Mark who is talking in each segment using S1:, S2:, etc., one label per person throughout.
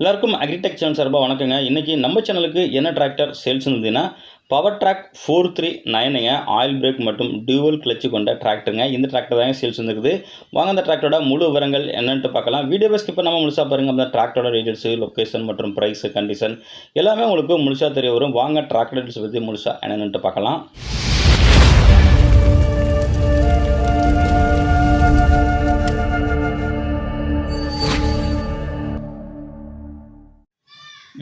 S1: எல்லாருக்கும் agritech channel சார்பாக வணக்கங்க. இன்றைக்கி நம்ம சேனலுக்கு என்ன டிராக்டர் சேல்ஸ் இருந்ததுன்னா பவர் ட்ராக் ஃபோர் த்ரீ நைனுங்க ஆயில் பிரேக் மற்றும் டியூவல் கிளச்சு கொண்ட டிராக்டருங்க இந்த டிராக்டர் தாங்க சேல்ஸ் வந்துருக்குது வாங்க அந்த டிராக்டரோட முழு விவரங்கள் என்னென்ட்டு பார்க்கலாம். வீடியோ ஸ்கிப் பண்ணாமல் முழுசாக பாருங்கள் அந்த டிராக்டரோட டீட்டெயில்ஸு லொக்கேஷன் மற்றும் ப்ரைஸு கண்டிஷன் எல்லாமே உங்களுக்கு முழுசாக தெரிய வரும். வாங்க டிராக்டர் டீட்டெயில்ஸ் பற்றி முழுசாக என்னென்னு பார்க்கலாம்.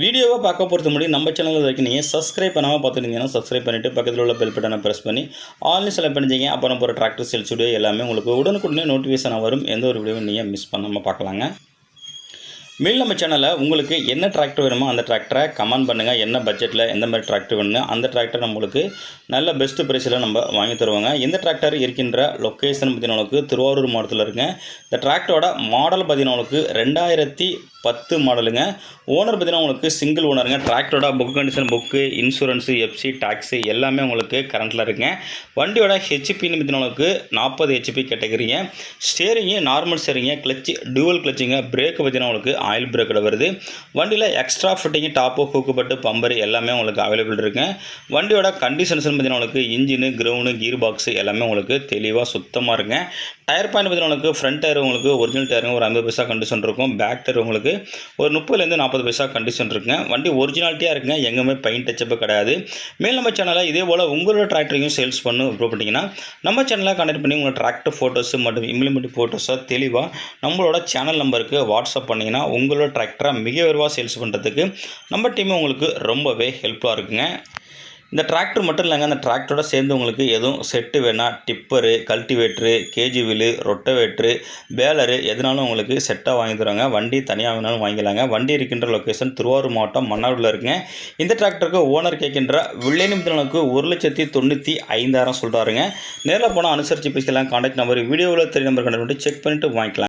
S1: வீடியோவை பார்க்க பொறுத்த முடியும் நம்ம சேனலில் வரைக்கும் நீங்கள் சப்ஸ்கிரைப் பண்ணாமல் பார்த்துருந்தீங்கன்னா சப்ஸ்கிரைப் பண்ணிவிட்டு பக்கத்தில் உள்ள பெல் பட்டனை ப்ரெஸ் பண்ணி ஆன்லைன் செலக்ட் பண்ணிச்சிங்க அப்புறம் போகிற டிராக்டர் சேல்ஸ் வீடியோ எல்லாமே உங்களுக்கு உடனுக்குடனே நோட்டிஃபிகேஷன் வரும். எந்த ஒரு வீடியோவும் நீங்கள் மிஸ் பண்ணாமல் பார்க்கலாங்க. மேல் நம்ம சேனலில் உங்களுக்கு என்ன டிராக்டர் வேணுமோ அந்த டிராக்டரை கமெண்ட் பண்ணுங்கள் என்ன பட்ஜெட்டில் எந்த மாதிரி டிராக்டர் வேணும் அந்த டிராக்டர் நம்மளுக்கு நல்ல பெஸ்ட் ப்ரைஸில் நம்ம வாங்கி தருவாங்க. இந்த டிராக்டர் இருக்கின்ற லொக்கேஷன் பார்த்தீங்கன்னா திருவாரூர் மாவட்டத்தில் இருக்குங்க. இந்த டிராக்டரோட மாடல் பார்த்தீங்கன்னா ரெண்டாயிரத்தி பத்து மாடலுங்க. ஓனர் பார்த்தீங்கன்னா உங்களுக்கு சிங்கிள் ஓனருங்க டிராக்டரோட book condition book insurance FC tax எல்லாமே உங்களுக்கு கரண்ட்டில் இருக்குங்க. வண்டியோட ஹெச்பின்னு பார்த்தீங்கன்னா உங்களுக்கு நாற்பது HP கேட்டகிரிங்க steering normal steering clutch dual கிளச்சுங்க brake பார்த்தீங்கன்னா உங்களுக்கு ஆயில் பிரேக்கோட வருது. வண்டியில் எக்ஸ்ட்ரா ஃபிட்டிங்கு டாப்பு ஹூக்கு பட்டு பம்பர் எல்லாமே உங்களுக்கு அவைலபிள் இருக்குங்க. வண்டியோட கண்டிஷன்ஸ்னு பார்த்தீங்கன்னா உங்களுக்கு இன்ஜினு கிரவுண்டு கீர் பாக்ஸு எல்லாமே உங்களுக்கு தெளிவாக சுத்தமாக இருக்குங்க. டயர் பாயிண்ட் பார்த்தீங்கன்னா உங்களுக்கு ஃப்ரண்ட் டயர் உங்களுக்கு ஒரிஜினல் டயருங்க ஒரு ஐம்பது பைசா கண்டிஷன் இருக்கும். பேக் டயர் உங்களுக்கு ஒரு முப்பதுலேருந்து நாற்பது பைசா கண்டிஷன் இருக்குங்க. வண்டி ஒரிஜினாலிட்டியாக இருக்குங்க. எங்கேயுமே பெயிண்ட் டச்சப்பு கிடையாது. மேல் நம்ம சேனலை இதே போல் உங்களோட டிராக்டரையும் சேல்ஸ் பண்ணு ப்ரூவ் பண்ணிங்கன்னா நம்ம சேனலை கனெக்ட் பண்ணி உங்களோட டிராக்டர் ஃபோட்டோஸு மற்றும் இம்ப்ளிமெண்ட் ஃபோட்டோஸை தெளிவாக நம்மளோட சேனல் நம்பருக்கு வாட்ஸ்அப் பண்ணிங்கன்னா உங்களோட டிராக்டரை மிக விரைவாக சேல்ஸ் பண்ணுறதுக்கு நம்ம டீம் உங்களுக்கு ரொம்பவே ஹெல்ப்ஃபுல்லாக இருக்குங்க. இந்த டிராக்டர் மட்டும் இல்லைங்க அந்த டிராக்டரோட சேர்ந்து உங்களுக்கு எதுவும் செட்டு வேணால் tipper cultivator cage wheel rotavator baler எதுனாலும் உங்களுக்கு செட்டாக வாங்கி தருவாங்க. வண்டி தனியாக வேணாலும் வாங்கிக்கலாங்க. வண்டி இருக்கின்ற லொக்கேஷன் திருவாரூர் மாவட்டம் மன்னாரில் இருக்குங்க. இந்த டிராக்டருக்கு ஓனர் கேட்கின்ற வில்லேனிமித்தனுக்கு ஒரு லட்சத்தி தொண்ணூற்றி ஐந்தாயிரம் சொல்கிறாருங்க நேரில் போனால் அனுசரித்து பேசிக்கலாம் கான்டாக்ட் நம்பர் வீடியோவில் தெரிய நம்பர் கண்டு செக் பண்ணிவிட்டு வாங்கிக்கலாம்.